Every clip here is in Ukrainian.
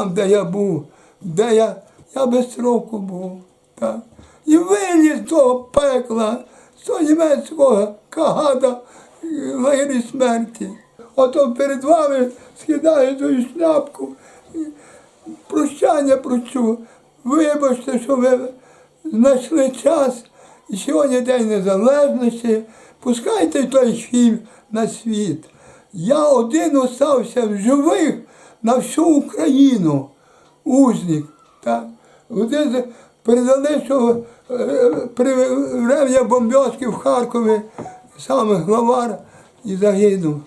там, де я був, де я, я без року був. Так. І виліз з того пекла, з того німецького кагада лагері смерті. Ото перед вами скидаю свою шляпку. Прощання прощу. Вибачте, що ви знайшли час. І сьогодні День Незалежності. Пускайте той фільм на світ. Я один остався в живих на всю Україну. Узник. Так? Один передали, що е, при врем'я бомбьошки в Харкові саме главар і загинув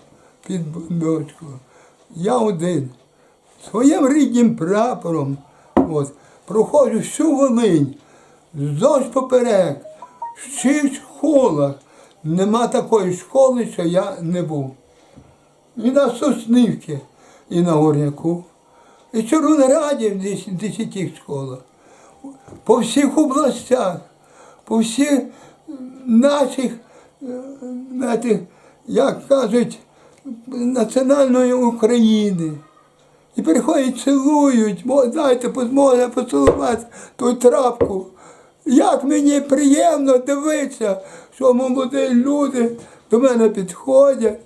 під бомбьошкою. Я один своїм рідним прапором от, проходжу всю Волинь, здовж поперек, в всіх школах. Нема такої школи, що я не був. І на Соснівці, і на Горняку, і в Червонограді в дес- десяти школах. По всіх областях, по всіх м, наших, е, як кажуть, національної України. І приходять, цілують, «Мо- дайте можна поцілувати ту трапку. Як мені приємно дивитися, що молоді люди до мене підходять,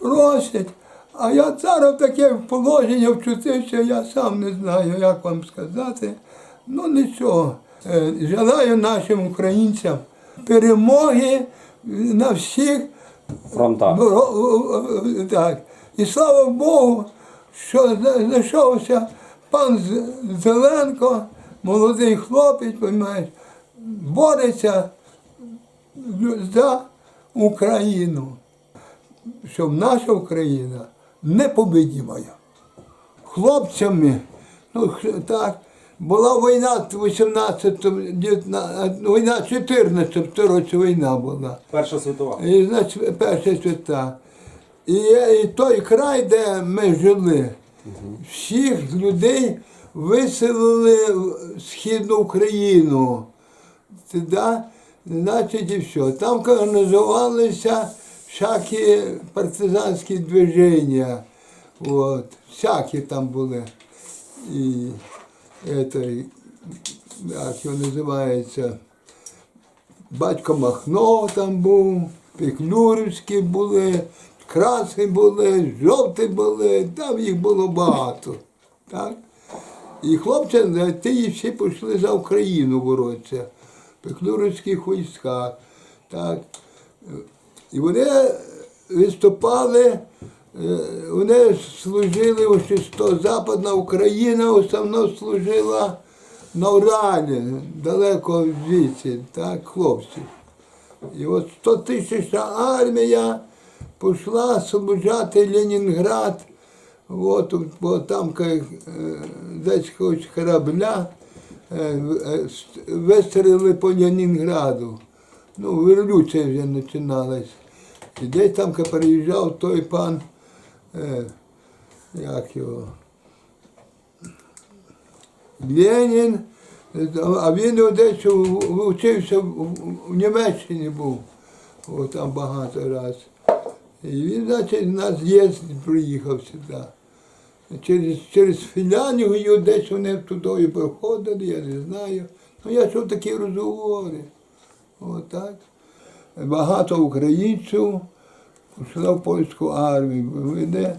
просять. А я зараз таке положення вчутився, я сам не знаю, як вам сказати. Ну нічого. Е, Желаю нашим українцям перемоги на всіх Фронта. О- о- о- Так. І слава Богу, що знайшовся пан Зеленко, молодий хлопець, розумієш, бореться за Україну. Щоб наша Україна непобедима. Хлопцями, ну так, була війна 18, 19, війна 14 році війна була. Перша світова. І, значить, перша свята. І, і той край, де ми жили, всіх людей виселили в Східну Україну. Туди, значить, і все. Там організувалися всякі партизанські движення. От, всякі там були. І, это, як його називається, Батько Махно там був, Пеклюрівські були, краси були, жовті були, там їх було багато. Так? І хлопці ті всі пішли за Україну боротися, в Пеклюрівських військах. Так? І вони виступали, е, вони служили ось що Западна Україна в основному служила на Уралі, далеко звідси, так, хлопці. І от 100 тисячна армія пішла служати Ленінград, от, бо там е, десь хоч корабля е, е, вистрілили по Ленінграду. Ну, революція вже починалась. І десь там приїжджав той пан, е, як його, Ленін, а він десь вчився в, Німеччині був, О, там багато раз. І він, значить, на з'їзд приїхав сюди. Через, через Фінляндію десь вони туди проходили, я не знаю. Ну я чув такі розговори. Отак. Багато українців пішло в польську армію. Вони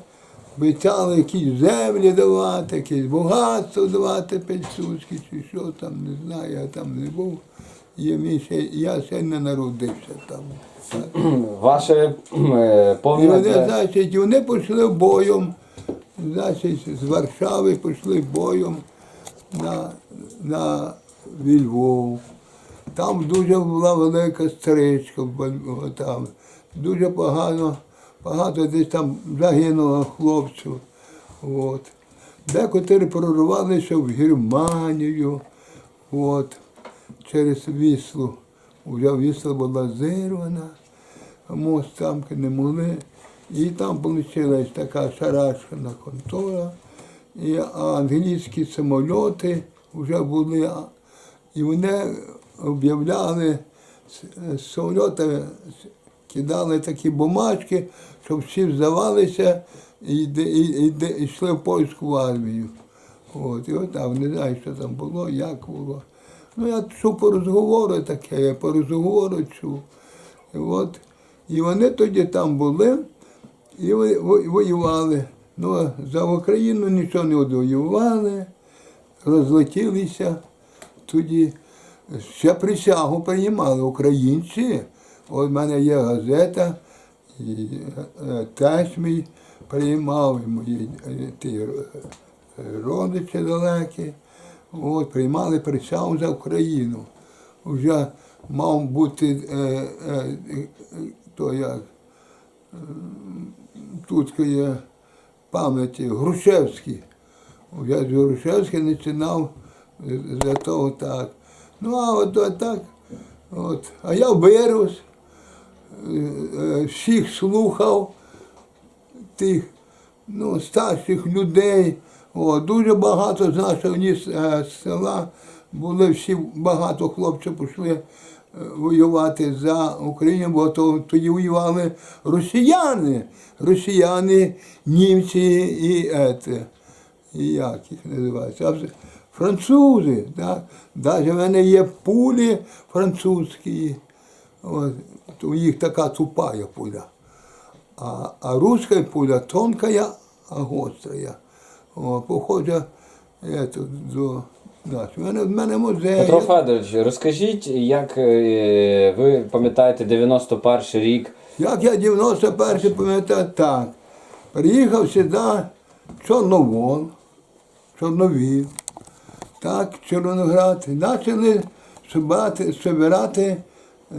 обіцяли якісь землі давати, якесь багатство давати пельсудське, чи що там, не знаю, я там не був. Мені ще, я ще не народився там. Так. Ваше е, І повне. вони, значить, вони пішли боєм, значить, з Варшави пішли боєм на, на Львов. Там дуже була велика стричка, бо- там дуже погано, багато десь там загинуло хлопців. От. Декотрі прорвалися в Германію, от, через Віслу. вже вісла була зірвана, мост там не могли. І там вийшла така шарашена контора, і англійські самольоти вже були, і вони об'являли з- з самольота, с- кидали такі бумажки, щоб всі здавалися і, йде- і, і, йшли в польську армію. От, і от там не знаю, що там було, як було. Ну, я чув по розговору таке, я по розговору чув. І, от, і вони тоді там були і во- во- воювали. Ну, за Україну нічого не воювали, розлетілися. Тоді ще присягу приймали українці. От в мене є газета, і е, тесть мій приймав, і мої е, ті е, родичі далекі. От, приймали присягу за Україну. Вже мав бути е, е, е, то як тут є пам'яті Грушевський. Я з Грушевський починав за того так. Ну, а от, от так. От. А я е, е, всіх слухав, тих ну, старших людей. О, дуже багато з нашого е, села були всі багато хлопців пішли е, воювати за Україну, бо то, тоді воювали росіяни. Росіяни, німці і, ете, і як їх називається. Французи, так. Навіть в мене є пулі французькі. От, то їх така тупая пуля. А, а русская пуля тонкая, а гострая. О, похожа ето, до нас. У мене, в мене музей. Петро Федорович, розкажіть, як е, ви пам'ятаєте 91 рік. Як я 91 пам'ятаю, так. Приїхав сюди Чорновол, Чорновіл, так, Чорноград. І почали збирати, збирати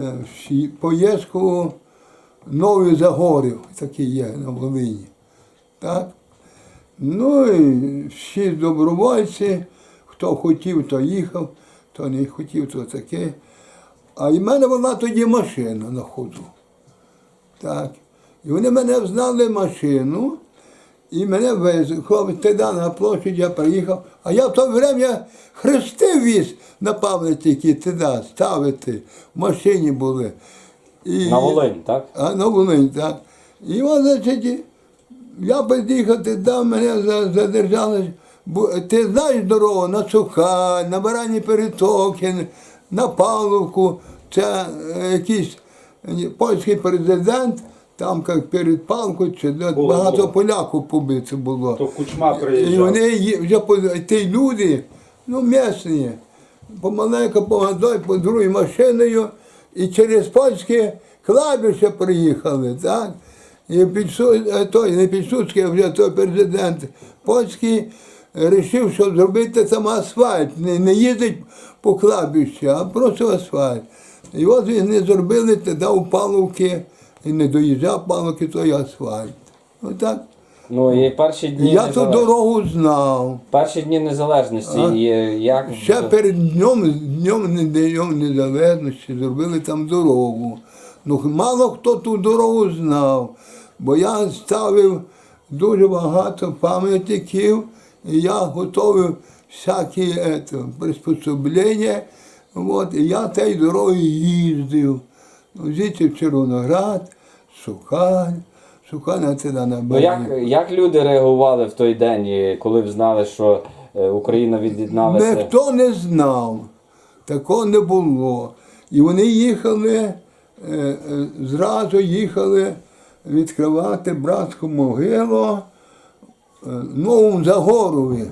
е, поїздку Нові Загорів, такі є на Волині. Так. Ну і всі добровольці, хто хотів, то їхав, хто не хотів, то таке. А в мене була тоді машина на ходу. Так. І вони мене взнали машину, і мене везли. Хлопець тоді на площадь я приїхав, а я в то время хрести віз на пам'ятники туди ставити. В машині були. І, На Волинь, так? А на Волинь, так. І от, значить, я приїхав туди, мене задержали. Ти знаєш дорогу на Сухань, на Барані Перетоки, на Павловку. Це е, якийсь е, польський президент, там як перед Павловкою, чи Було, багато було. поляків побито було. То Кучма І вони є- вже по- ті люди, ну місні, помаленьку погадой, по другою машиною, і через польське клабіще приїхали, так? І Підсу, е, той, не Підсудський, а вже той президент польський вирішив, що зробити там асфальт, не, не їздить по клабіщу, а просто асфальт. І от він не зробили, тоді у Павловки, і не доїжджав Павловки той асфальт. Отак. Ну і перші дні Я ту незалежності. дорогу знав. Перші дні незалежності. А? І як Ще перед днем, днем, днем незалежності зробили там дорогу. Ну мало хто ту дорогу знав, бо я ставив дуже багато пам'ятників, і я готовив всякі ето, приспособлення. От, і я тією дорогою їздив. Ну, Звідси в Червоноград, Сухань, Сухань, це на Ну як, як люди реагували в той день, коли б знали, що е, Україна від'єдналася? Ніхто не знав, такого не було. І вони їхали, е, е, зразу їхали відкривати братську могилу е, Новому Загорові.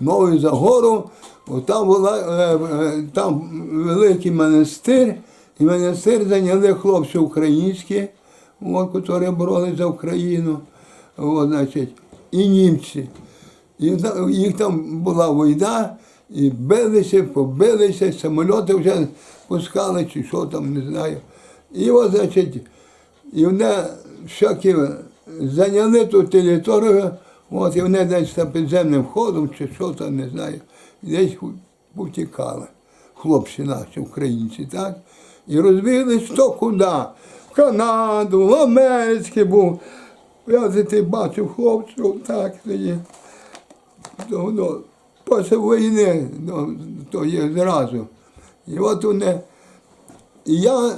Новий Загоров, от там була е, е, там великий монастир, і монастир зайняли хлопці українські, от, які боролися за Україну, от, значить, і німці. І їх там була війна, і билися, побилися, самоліти вже пускали, чи що там, не знаю. І от, значить, і вони всякі зайняли ту територію, от, і вони десь там підземним ходом, чи що там, не знаю, десь утікали. Хлопці наші, українці, так? І розбіглись хто куди. В Канаду, в Америці був. Я ти бачив хлопців, так тоді. Ну, ну, після війни, ну, то є зразу. І от вони, і я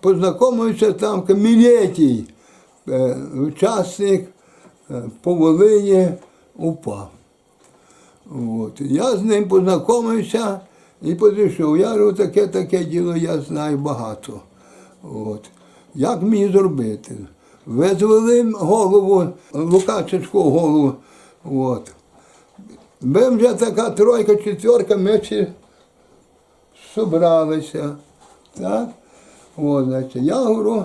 познайомився там Камілетій, е, учасник е, по Волині упав. От. Я з ним познайомився і підійшов. Я таке таке діло, я знаю багато. От. Як мені зробити? Визвали голову, Лукачевську голову. От. Ми вже така тройка, четверка, ми всі зібралися. Так? От, значить, я говорю,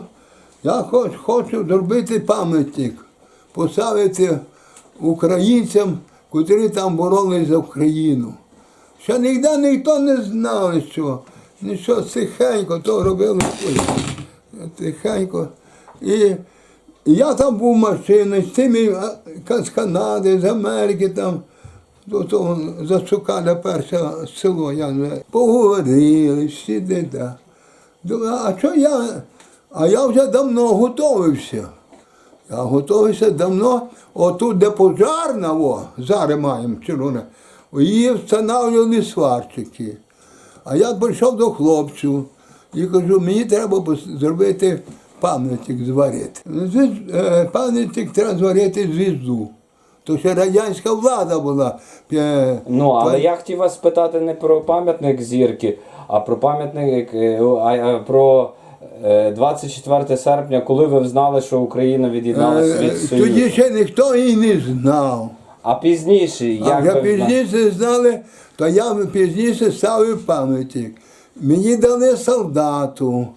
я хоч, хочу зробити пам'ятник, поставити українцям, котрі там боролись за Україну. Ще ніде ніхто не знав, що. Нічого тихенько, то робили тихенько. І, я там був машиною з тими з Канади, з Америки там. До того зашукали перше село, я не. Поговорили, всі де да. А що я? А я вже давно готовився. Я готовився давно. Отут, де пожарна, о, зараз маємо червоне, її встановлювали сварщики. А я прийшов до хлопців і кажу, мені треба зробити пам'ятник зварити. Е, Пам'ятник треба зварити звізду. То ще радянська влада була. Е, Ну, але я хотів вас спитати не про пам'ятник зірки, а про пам'ятник, е, а, про е, 24 серпня, коли ви знали, що Україна від'єдналася Е, від Союзу. Тоді ще ніхто і не знав. А пізніше, А як вже ви пізніше знали, то я пізніше ставив пам'ятник. Мені дали солдату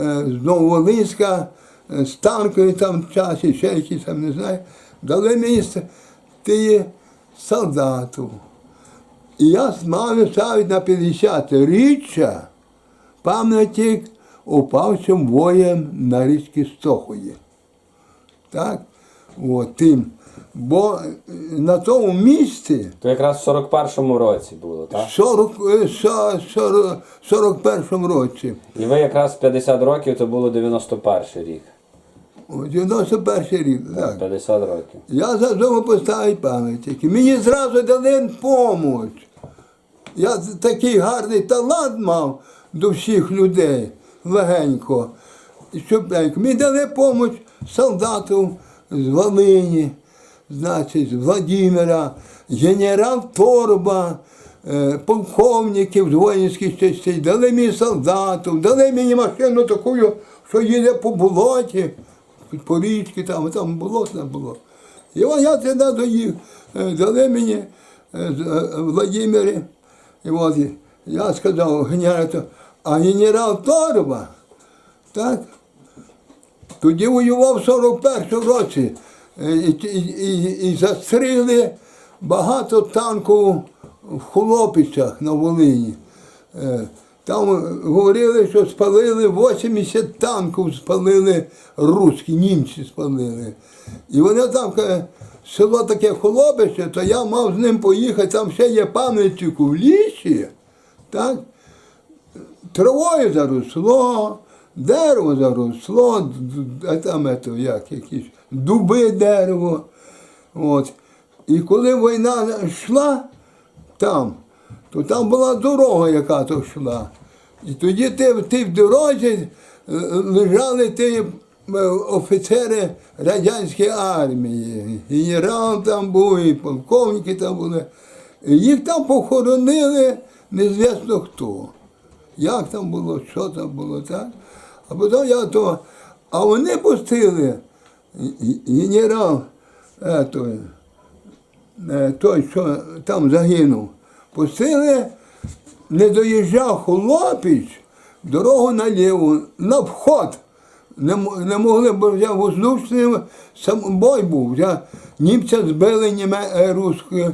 е, з Нововолинська, е, з танкою там часі, ще якісь там не знаю. Дали мені ті солдату. І я мав ставити на 50 річчя пам'ятник упавшим воєм на річці Стохої. Так? От, тим. Бо е, на тому місці То якраз в 41-му році було, так? 40, е, со- 40, 41 році, І ви якраз 50 років, то було 91 рік. о, 91 рік, так. 50 років. Я задумав поставити пам'ятник. І Мені зразу дали допомогу. Я такий гарний талант мав до всіх людей легенько. І як, мені дали допомогу солдату з Волині, значить, з Владимира, генерал Торба, е, полковників з воїнських частей, дали мені солдату, дали мені машину таку, що їде по болоті, по річці, там, там болотне було. І от я туди доїв, е, дали мені е, е, Владимирі. І от я сказав генералу, а генерал Торба, так, тоді воював в 41 році е, і, і, і, і застріли багато танків в Хлопицях на Волині. Е, Там говорили, що спалили 80 танків, спалили русські, німці спалили. І вони там село таке Холопище, то я мав з ним поїхати, там ще є пам'ятник у лісі. Так? травою заросло, дерево заросло, а там ето, як, якісь дуби дерево. От. І коли війна йшла там, то там була дорога, яка то йшла. І тоді ти, ти в дорозі е, лежали ті е, офіцери радянської армії. Генерал там був, і полковники там були. Їх там похоронили незвісно хто як там було, що там було, так? А потім я то. А вони пустили генерал, е, той, е, той, що там загинув, пустили, не доїжджав хлопець, дорогу наліво, на вход. Не, не могли, бо вже воздушний бой був. Вже німця збили німе, е, русські,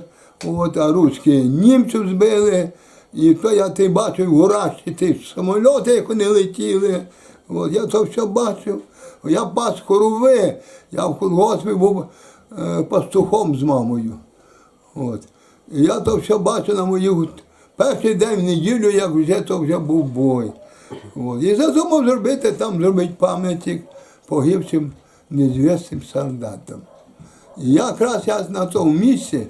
от, а русські німців збили. І то я ти бачив горащі ті самольоти, як вони летіли. От, я це все бачив. Я пас корови, я в колгоспі був е, пастухом з мамою. От. І я то все бачив на моїх перший день в неділю, як вже то вже був бой. От. І задумав зробити там зробити пам'ятник погибшим незвісним солдатам. І якраз я на тому місці